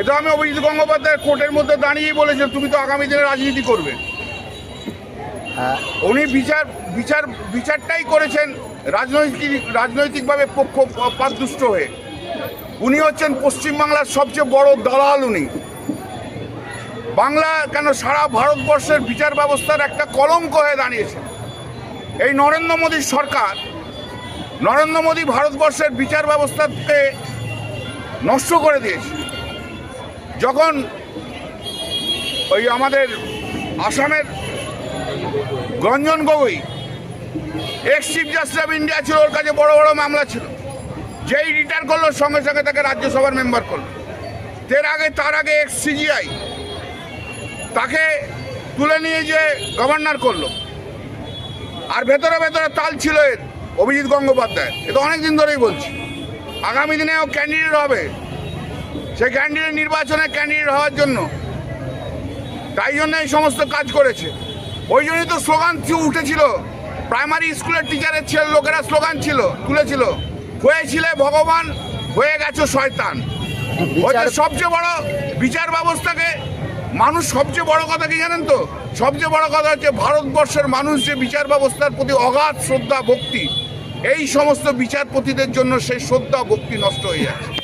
এটা আমি অভিজিৎ গঙ্গোপাধ্যায় কোর্টের মধ্যে দাঁড়িয়েই বলেছেন তুমি তো আগামী দিনে রাজনীতি করবে। হ্যাঁ, উনি বিচার বিচার বিচারটাই করেছেন রাজনৈতিক রাজনৈতিকভাবে পক্ষ পাদুষ্ট হয়ে। উনি হচ্ছেন পশ্চিমবাংলার সবচেয়ে বড় দালাল উনি। বাংলা কেন সারা ভারতবর্ষের বিচার ব্যবস্থার একটা কলঙ্ক হয়ে দাঁড়িয়েছে। এই নরেন্দ্র মোদীর সরকার নরেন্দ্র মোদী ভারতবর্ষের বিচার ব্যবস্থাকে নষ্ট করে দিয়েছে। যখন ওই আমাদের আসামের Ranjan Gogoi ex chief justice of India ছিল, ওর কাছে বড় বড় মামলা ছিল। যেই রিটায়ার করল, সঙ্গে সঙ্গে তাকে রাজ্যসভার মেম্বার করল। এর আগে, তার আগে এক্স সিজিআই তাকে তুলে নিয়ে যে গভর্নর করল। আর ভেতরে ভেতরে তাল ছিল এর, অভিজিৎ গঙ্গোপাধ্যায় এ তো অনেকদিন ধরেই বলছি। আগামী দিনে ও ক্যান্ডিডেট হবে। সে ক্যান্ডিডেট নির্বাচনে ক্যান্ডিডেট হওয়ার জন্য। তাই জন্য এই সমস্ত কাজ করেছে। ওই জন্যই তো স্লোগান উঠেছিল। প্রাইমারি স্কুলের টিচারের ছেলে লোকেরা স্লোগান ছিল তুলেছিল। হয়েছিলে ভগবান হয়ে গেছো শয়তান। ওই সবচেয়ে বড় বিচার ব্যবস্থাকে মানুষ সবচেয়ে বড় কথা কি জানেন তো? সবচেয়ে বড় কথা হচ্ছে ভারতবর্ষের মানুষ যে বিচার ব্যবস্থার প্রতি অগাধ শ্রদ্ধা ভক্তি এই সমস্ত বিচারপতিদের জন্য সেই শ্রদ্ধা ভক্তি নষ্ট হয়ে যাচ্ছে।